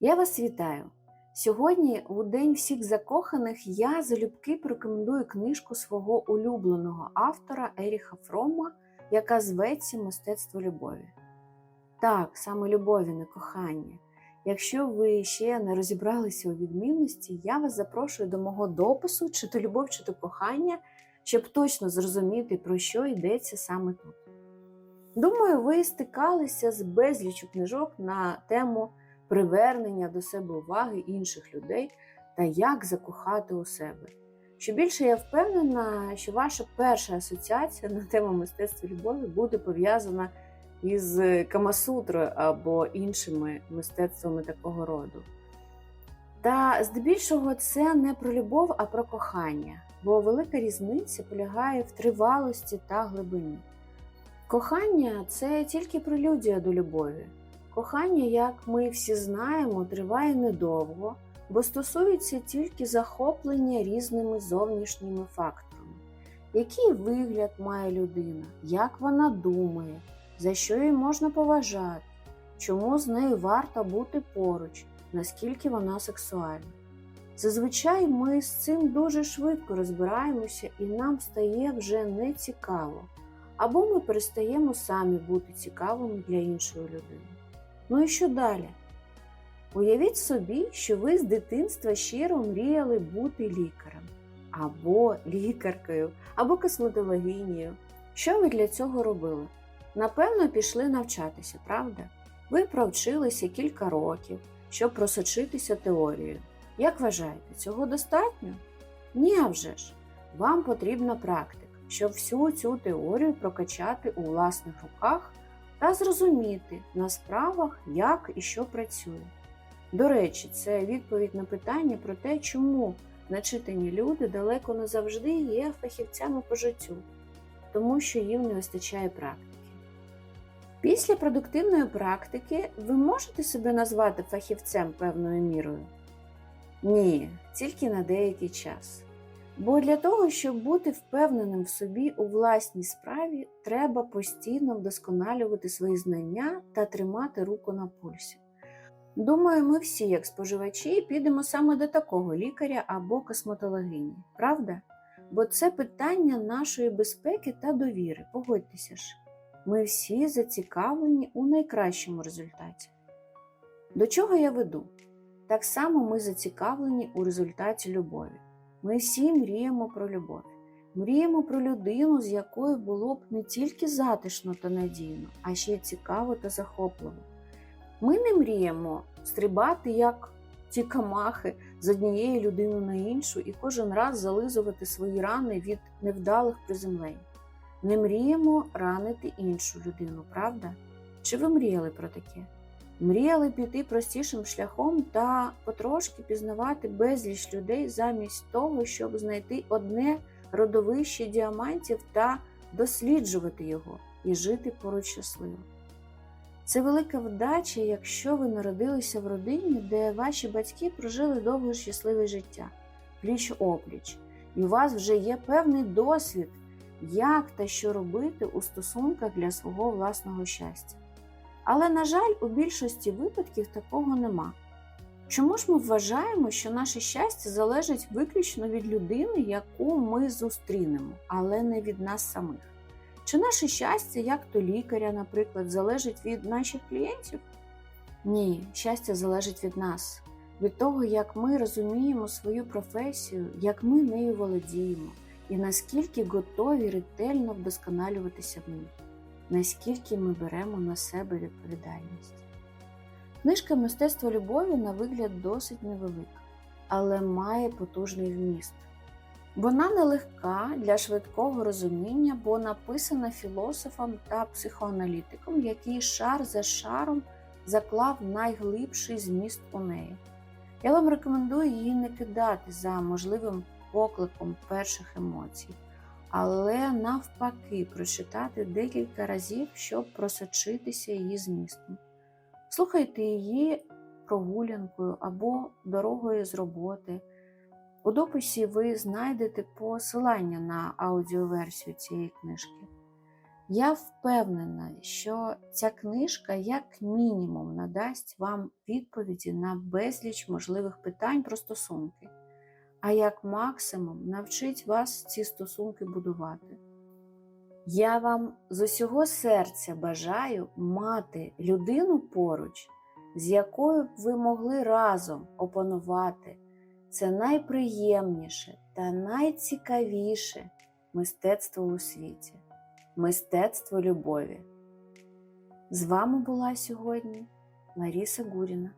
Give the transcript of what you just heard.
Я вас вітаю! Сьогодні, у День всіх закоханих, я залюбки порекомендую книжку свого улюбленого автора Еріха Фрома, яка зветься Мистецтво любові. Так, саме любові, не кохання. Якщо ви ще не розібралися у відмінності, я вас запрошую до мого допису, чи то любов, чи то кохання, щоб точно зрозуміти, про що йдеться саме тут. Думаю, ви стикалися з безлічю книжок на тему привернення до себе уваги інших людей та як закохати у себе. Що більше я впевнена, що ваша перша асоціація на тему мистецтва любові буде пов'язана із Камасутрою або іншими мистецтвами такого роду. Та здебільшого це не про любов, а про кохання, бо велика різниця полягає в тривалості та глибині. Кохання це тільки прелюдія до любові. Кохання, як ми всі знаємо, триває недовго, бо стосується тільки захоплення різними зовнішніми факторами. Який вигляд має людина, як вона думає, за що їй можна поважати, чому з нею варто бути поруч, наскільки вона сексуальна. Зазвичай ми з цим дуже швидко розбираємося і нам стає вже не цікаво, або ми перестаємо самі бути цікавими для іншої людини. Ну і що далі? Уявіть собі, що ви з дитинства щиро мріяли бути лікарем, або лікаркою, або косметологинею. Що ви для цього робили? Напевно, пішли навчатися, правда? Ви провчилися кілька років, щоб просочитися теорією. Як вважаєте, цього достатньо? Ні, а вже ж. Вам потрібна практика, щоб всю цю теорію прокачати у власних руках та зрозуміти на справах, як і що працює. До речі, це відповідь на питання про те, чому начитані люди далеко не завжди є фахівцями по життю, тому що їм не вистачає практики. Після продуктивної практики ви можете себе назвати фахівцем певною мірою? Ні, тільки на деякий час. Бо для того, щоб бути впевненим в собі у власній справі, треба постійно вдосконалювати свої знання та тримати руку на пульсі. Думаю, ми всі, як споживачі, підемо саме до такого лікаря або косметологині, правда? Бо це питання нашої безпеки та довіри, погодьтеся ж. Ми всі зацікавлені у найкращому результаті. До чого я веду? Так само ми зацікавлені у результаті любові. Ми всі мріємо про любов. Мріємо про людину, з якою було б не тільки затишно та надійно, а ще цікаво та захопливо. Ми не мріємо стрибати, як ті камахи з однієї людини на іншу і кожен раз зализувати свої рани від невдалих приземлень. Не мріємо ранити іншу людину, правда? Чи ви мріяли про таке? Мріяли піти простішим шляхом та потрошки пізнавати безліч людей замість того, щоб знайти одне родовище діамантів та досліджувати його і жити поруч щасливо. Це велика вдача, якщо ви народилися в родині, де ваші батьки прожили довге щасливе життя, пліч опліч, і у вас вже є певний досвід, як та що робити у стосунках для свого власного щастя. Але, на жаль, у більшості випадків такого нема. Чому ж ми вважаємо, що наше щастя залежить виключно від людини, яку ми зустрінемо, але не від нас самих? Чи наше щастя, як то лікаря, наприклад, залежить від наших клієнтів? Ні, щастя залежить від нас, від того, як ми розуміємо свою професію, як ми нею володіємо, і наскільки готові ретельно вдосконалюватися в ній наскільки ми беремо на себе відповідальність. Книжка Мистецтво любові на вигляд досить невелика, але має потужний вміст. Вона нелегка для швидкого розуміння, бо написана філософом та психоаналітиком, який шар за шаром заклав найглибший зміст у неї. Я вам рекомендую її не кидати за можливим покликом перших емоцій але навпаки прочитати декілька разів, щоб просочитися її змістом. Слухайте її прогулянкою або дорогою з роботи. У дописі ви знайдете посилання на аудіоверсію цієї книжки. Я впевнена, що ця книжка як мінімум надасть вам відповіді на безліч можливих питань про стосунки, а як максимум навчить вас ці стосунки будувати. Я вам з усього серця бажаю мати людину поруч, з якою б ви могли разом опанувати це найприємніше та найцікавіше мистецтво у світі мистецтво любові. З вами була сьогодні Ларіса Гуріна.